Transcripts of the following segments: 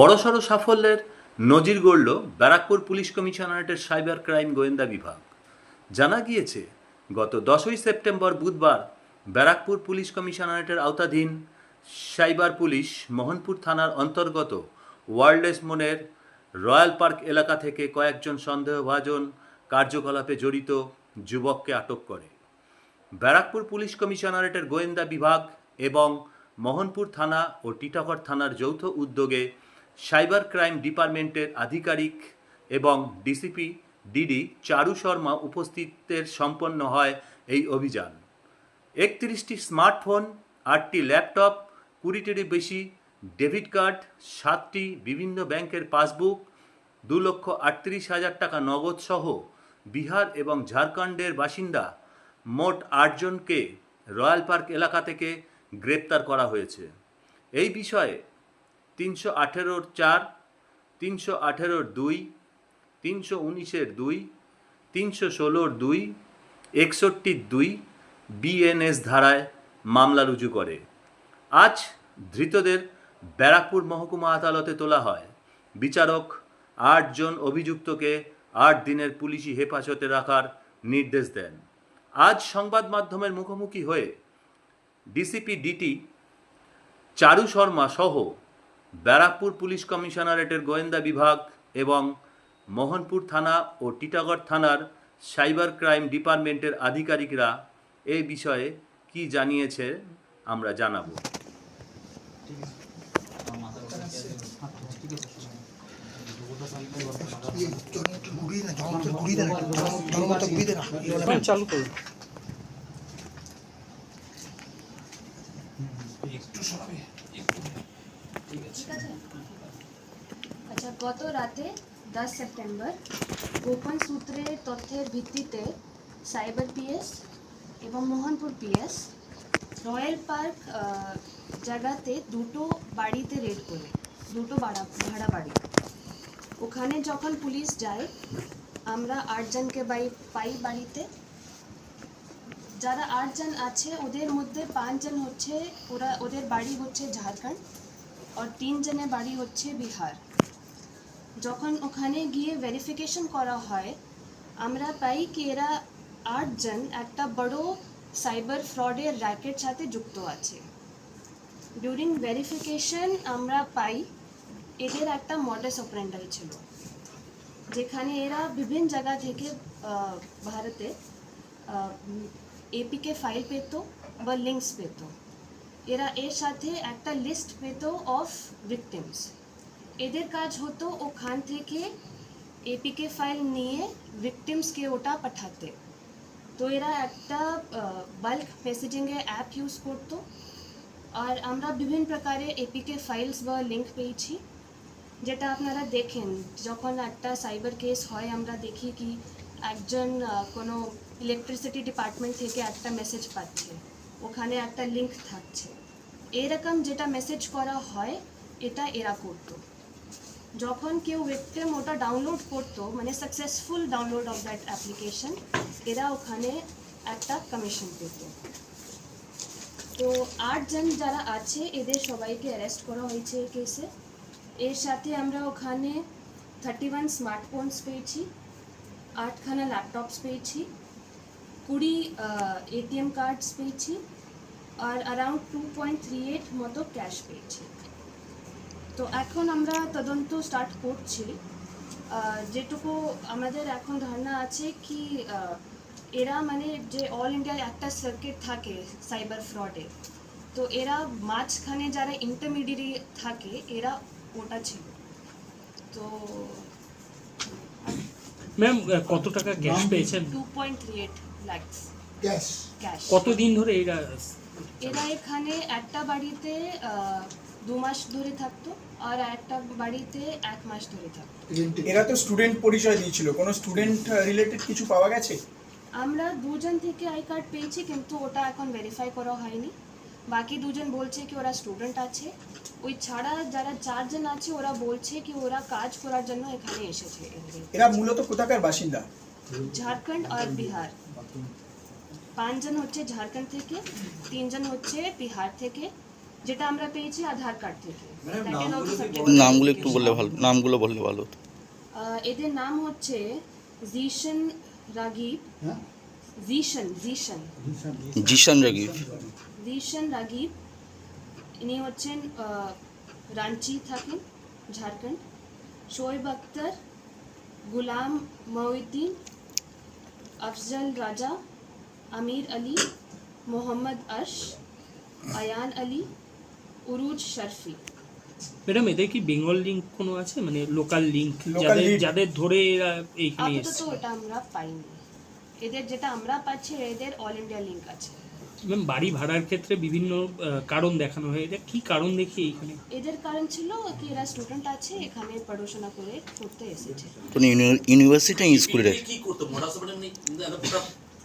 বড়সড় সাফল্যের নজির গড়ল ব্যারাকপুর পুলিশ কমিশনারেটের সাইবার ক্রাইম গোয়েন্দা বিভাগ। জানা গিয়েছে, গত দশই সেপ্টেম্বর বুধবার ব্যারাকপুর পুলিশ কমিশনারেটের আওতাধীন সাইবার পুলিশ মোহনপুর থানার অন্তর্গত ওয়ার্ল্ডেস মোনের রয়্যাল পার্ক এলাকা থেকে কয়েকজন সন্দেহভাজন কার্যকলাপে জড়িত যুবককে আটক করে। ব্যারাকপুর পুলিশ কমিশনারেটের গোয়েন্দা বিভাগ এবং মোহনপুর থানা ও টিটাগড় থানার যৌথ উদ্যোগে সাইবার ক্রাইম ডিপার্টমেন্টের আধিকারিক এবং ডিসিপি ডিডি চারু শর্মা উপস্থিতের সম্পন্ন হয় এই অভিযান। একত্রিশটি স্মার্টফোন, আটটি ল্যাপটপ কুড়িটিরই বেশি ডেবিট কার্ড, সাতটি বিভিন্ন ব্যাংকের পাসবুক, দু লক্ষ আটত্রিশ হাজার টাকা নগদ সহ বিহার এবং ঝাড়খণ্ডের বাসিন্দা মোট আটজনকে রয়্যাল পার্ক এলাকা থেকে গ্রেপ্তার করা হয়েছে। এই বিষয়ে তিনশো আঠেরোর চার, তিনশো আঠেরোর দুই, তিনশো উনিশের দুই, তিনশো ষোলোর দুই, একষট্টির দুই বিএনএস ধারায় মামলা রুজু করে। আজ ধৃতদের ব্যারাকপুর মহকুমা আদালতে তোলা হয়। বিচারক আটজন অভিযুক্তকে আট দিনের পুলিশি হেফাজতে রাখার নির্দেশ দেন। আজ সংবাদ মাধ্যমের মুখোমুখি হয়ে ডিসিপি ডিটি চারু শর্মা সহ ব্যারাকপুর পুলিশ কমিশনারেটের গোয়েন্দা বিভাগ এবং মোহনপুর থানা ও টিটাগড় থানার সাইবার ক্রাইম ডিপার্টমেন্টের আধিকারিকরা এই বিষয়ে কি জানিয়েছে আমরা জানাব। ঘুরিয়ে না জল মতো ঘুরিয়ে দে না জল মতো ঘুরিয়ে দে না ম্যাম চালু করুন আচ্ছা গত রাতে দশ সেপ্টেম্বর গোপন সূত্রে তথ্যের ভিত্তিতে সাইবার পিএস এবং মোহনপুর পিএস রয়্যাল পার্ক জায়গাতে দুটো বাড়িতে রেড করে দুটো ভাড়া ভাড়া বাড়ি। ওখানে যখন পুলিশ যায়, আমরা আটজনকে বাই, পাই বাড়িতে। যারা আটজন আছে, ওদের মধ্যে পাঁচজন হচ্ছে ওরা, ওদের বাড়ি হচ্ছে ঝাড়খণ্ড, আর তিনজনের বাড়ি হচ্ছে বিহার। যখন ওখানে গিয়ে ভেরিফিকেশন করা হয়, আমরা পাই কি এরা আটজন একটা বড় সাইবার ফ্রডের র্যাকেট সাথে যুক্ত আছে। ডিউরিং ভেরিফিকেশন আমরা পাই এদের একটা মডাস অপারেন্ডাল ছিল, যেখানে এরা বিভিন্ন জায়গা থেকে ভারতে এপিকে ফাইল পেতো বা লিঙ্কস পেতো। এরা এর সাথে একটা লিস্ট পেতো অফ ভিকটিমস এদের কাজ হতো ওখান থেকে এপিকে ফাইল নিয়ে ভিকটিমসকে ওটা পাঠাতে। তো এরা একটা বাল্ক মেসেজিংয়ে অ্যাপ ইউজ করতো। আর আমরা বিভিন্ন প্রকারের এপিকে ফাইলস বা লিঙ্ক পেয়েছি। যেটা আপনারা দেখেন যখন একটা সাইবার কেস হয় আমরা দেখি কি একজন আহ, কোনো ইলেকট্রিসিটি ডিপার্টমেন্ট থেকে একটা মেসেজ পাচ্ছে। ওখানে একটা লিঙ্ক থাকছে। এরকম যেটা মেসেজ করা হয় এটা এরা করতো। যখন কেউ ভিকটিম ওটা ডাউনলোড করতো মানে successful download of that application এরা ওখানে একটা কমিশন পেত। তো আটজন যারা আছে, এদের সবাইকে অ্যারেস্ট করা হয়েছে এই কেসে এর সাথে আমরা ওখানে থার্টি ওয়ান স্মার্টফোনস পেয়েছি, আটখানা ল্যাপটপস পেয়েছি, কুড়ি এটিএম কার্ডস পেয়েছি, আর around two point three eight মতো ক্যাশ পেয়েছি। তো এখন আমরা তদন্ত স্টার্ট করছি। আহ, যেটুকু আমাদের এখন ধারণা আছে কি এরা মানে যে অল ইন্ডিয়ায় একটা সার্কিট থাকে সাইবার ফ্রডে তো এরা মাঝখানে যারা ইন্টারমিডিয়েট থাকে এরা ওটা ছিল। তো ম্যাম কত টাকা ক্যাশ পেয়েছেন? Two point three eight lakhs gas cash কতদিন ধরে এরা এরা এখানে একটা বাড়িতে আহ, দু মাস ধরে থাকতো আর একটা বাড়িতে এক মাস ধরে থাকতো। এরা তো স্টুডেন্ট পরিচয় দিয়েছিল। কোনো স্টুডেন্ট রিলেটেড কিছু পাওয়া গেছে? আমরা দুজন থেকে আই কার্ড পেয়েছি কিন্তু ওটা এখন ভেরিফাই করা হয়নি। বাকি দুজন বলছে কি ওরা স্টুডেন্ট আছে। ওই ছাড়া যারা চারজন আছে ওরা বলছে কি ওরা কাজ করার জন্য এখানে এসেছে। এরা মূলত কোথাকার বাসিন্দা? ঝাড়খণ্ড আর বিহার। পাঁচজন হচ্ছে ঝাড়খণ্ড থেকে তিনজন হচ্ছে বিহার থেকে। যেটা আমরা পেয়েছি আধার কার্ড থেকে। নামগুলো একটু বললে ভালো নামগুলো বললে ভালো হতো। এদের নাম হচ্ছে জিশন রাগিব। জিশন জিশন। জিশান রাগিব। জিশন রাগিব। ইনি হচ্ছেন রাঞ্চি থাকেন ঝাড়খণ্ড। শোয়েব আক্তার গুলাম মঈউদ্দিন আফজল রাজা আমির আলী মোহাম্মদ আশ আয়ান আলী উরুজ শরফি। ম্যাডাম এদের কি বেঙ্গল লিঙ্ক কোনো আছে? মানে লোকাল লিঙ্ক যাদের যাদের ধরে এরা এইখানে আপাতত এসছে। ওটা আমরা পাইনি। এদের যেটা আমরা পাচ্ছি এদের অল ইন্ডিয়া লিঙ্ক আছে। ম্যাম বাড়ি ভাড়ার ক্ষেত্রে বিভিন্ন কারণ দেখানো হয় এটা কি কারণ দেখি এইখানে? এদের কারণ ছিল কি এরা স্টুডেন্ট আছে এখানে পড়াশোনা করে করতে এসেছে। কোনো ইউনি- ইউনিভার্সিটি না স্কুলের এমনি কি করতো? একটা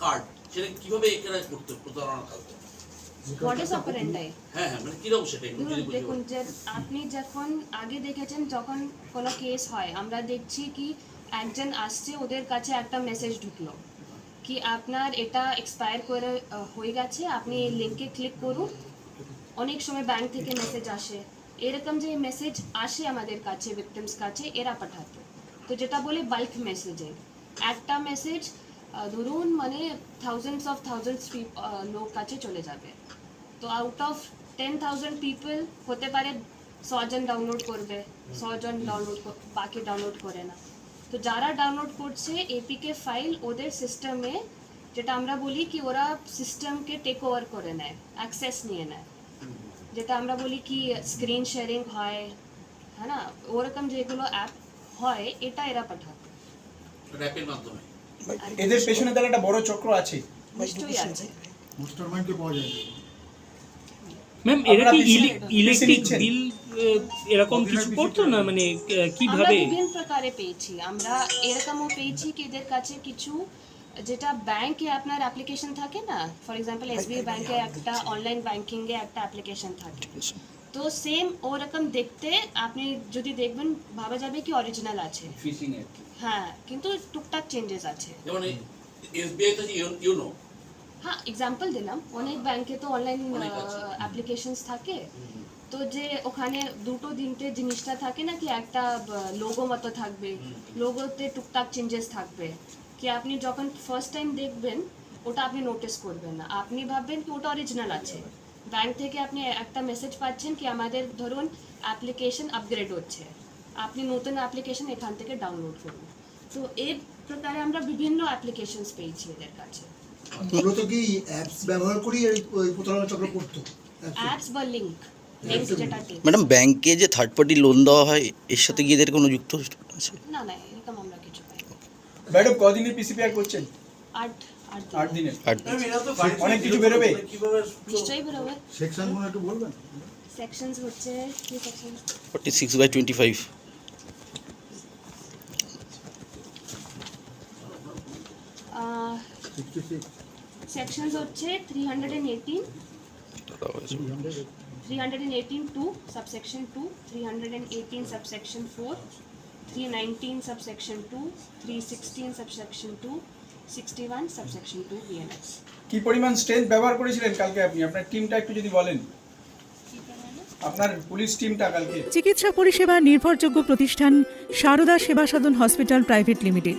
কার্ড সেটা কীভাবে এখানে করতো? প্রতারণা করতো হ্যাঁ হ্যাঁ মানে সেটা দেখুন যে আপনি যখন আগে দেখেছেন যখন কোনো কেস হয় আমরা দেখছি কি একজন আসছে ওদের কাছে একটা মেসেজ ঢুকলো কি আপনার এটা এক্সপায়ার করে হয়ে গেছে আপনি এই লিঙ্কে ক্লিক করুন। অনেক সময় ব্যাংক থেকে মেসেজ আসে। এরকম যে মেসেজ আসে আমাদের কাছে ভিকটিমস কাছে এরা পাঠাতো। তো যেটা বলে বাল্ক মেসেজে একটা মেসেজ ধরুন মানে থাউজেন্ডস অফ থাউজেন্ডস লোক কাছে চলে যাবে। তো out of ten thousand people হতে পারে ছজন ডাউনলোড করবে ছজন ডাউনলোড বাকি ডাউনলোড করে না। তো যারা ডাউনলোড করছে এপিকে ফাইল ওদের সিস্টেমে যেটা আমরা বলি কি ওরা সিস্টেমকে টেক ওভার করে নেয় অ্যাক্সেস নিয়ে নেয়। যেটা আমরা বলি কি স্ক্রিন শেয়ারিং হয় হ্যাঁ না? ওরকম যেগুলো অ্যাপ হয় এটা এরা মাধ্যমে। এদের পেছনে তাহলে একটা বড় চক্র আছে। নিশ্চয়ই আছে। ম্যাম এরা কি ইলেকট্রিক বিল এরকম কিছু করতো না? মানে কীভাবে? বিভিন্ন প্রকারে পেয়েছি। আমরা এরকমও পেয়েছি কি এদের কাছে কিছু যেটা ব্যাংকে আপনার অ্যাপ্লিকেশন থাকে না? ফর এক্সাম্পল এসবিআই ব্যাংকে একটা অনলাইন ব্যাংকিংয়ে একটা অ্যাপ্লিকেশন থাকে। তো সেম ওরকম দেখতে আপনি যদি দেখবেন ভাবা যাবে কি অরিজিনাল আছে। হ্যাঁ কিন্তু টুকটাক চেঞ্জেস আছে। যেমন এসবিআই তো ইউনো হ্যাঁ এক্সাম্পল দিলাম অনেক ব্যাংকে তো অনলাইন অ্যাপ্লিকেশনস থাকে তো যে ওখানে দুটো তিনটে জিনিসটা থাকে না কি একটা লোগো মতো থাকবে লোগোতে টুকটাক চেঞ্জেস থাকবে কি আপনি যখন ফার্স্ট টাইম দেখবেন ওটা আপনি নোটিস করবেন না আপনি ভাববেন কি ওটা অরিজিনাল আছে ব্যাংক থেকে আপনি একটা মেসেজ পাচ্ছেন কি আমাদের ধরুন অ্যাপ্লিকেশন আপগ্রেড হচ্ছে আপনি নতুন অ্যাপ্লিকেশন এখান থেকে ডাউনলোড করুন তো এই প্রকারে আমরা বিভিন্ন অ্যাপ্লিকেশনস পেয়েছি এদের কাছে মূলত কি অ্যাপস ব্যবহার করি ওই প্রতারণা চক্র করতো? অ্যাপস বা লিংক ম্যাডাম ব্যাংকে যে থার্ড পার্টি লোন দেওয়া হয় এর সাথে কি এদের কোনো যুক্ত আছে? না না এরকম আমরা কিছু পাই ম্যাডাম কদিনে পিসিপিআর করছেন? আট আট দিনে। অনেক কিছু বেরোবে। নিশ্চয়ই বেরোবে। সেকশনগুলো একটু বলবেন। সেকশনস হচ্ছে কি সেকশন 46/25 সেকশনস হচ্ছে three hundred and eighteen three hundred and eighteen two subsection two three hundred and eighteen subsection four three nineteen subsection two three sixteen subsection two sixty one subsection two BNS কি পরিমাণ strength ব্যবহার করেছিলেন কালকে আপনি? আপনার টিমটা একটু যদি বলেন। আপনার পুলিশ টিমটা কালকে। চিকিৎসা পরিষেবা নির্ভরযোগ্য প্রতিষ্ঠান Sarada Seva Sadan hospital private limited.